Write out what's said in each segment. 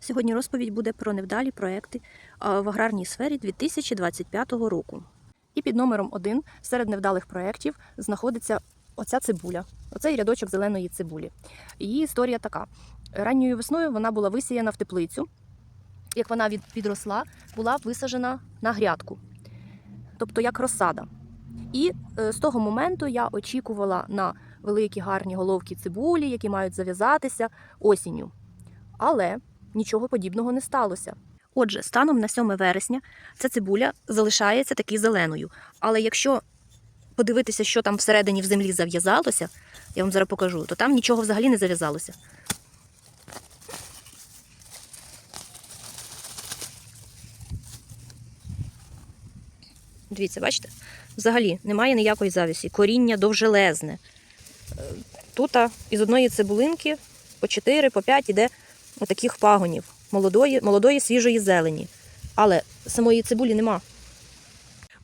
Сьогодні розповідь буде про невдалі проекти в аграрній сфері 2025 року. І під номером 1 серед невдалих проєктів знаходиться оця цибуля, оцей рядочок зеленої цибулі. Її історія така: ранньою весною вона була висіяна в теплицю. Як вона підросла, була висаджена на грядку, тобто як розсада. І е, з того моменту я очікувала на великі гарні головки цибулі, які мають зав'язатися осінню. Але нічого подібного не сталося. Отже, станом на 7 вересня ця цибуля залишається таки зеленою. Але якщо подивитися, що там всередині в землі зав'язалося, я вам зараз покажу, то там нічого взагалі не зав'язалося. Дивіться, бачите? Взагалі немає ніякої завісі. Коріння довжелезне. Е, Тут із одної цибулинки по 4, по 5 іде отаких пагонів молодої, молодої свіжої зелені. Але самої цибулі нема.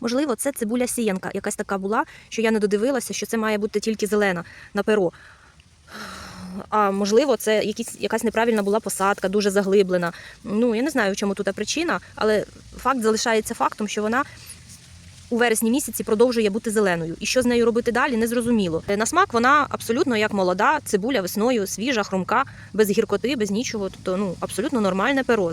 Можливо, це цибуля сіянка, якась така була, що я не додивилася, що це має бути тільки зелена на перо. А можливо, це якісь, якась неправильна була посадка, дуже заглиблена. Ну, я не знаю, в чому тут причина, але факт залишається фактом, що вона у вересні місяці продовжує бути зеленою. І що з нею робити далі, не зрозуміло. На смак вона абсолютно як молода, цибуля весною, свіжа, хрумка, без гіркоти, без нічого. Тобто, ну, абсолютно нормальне перо.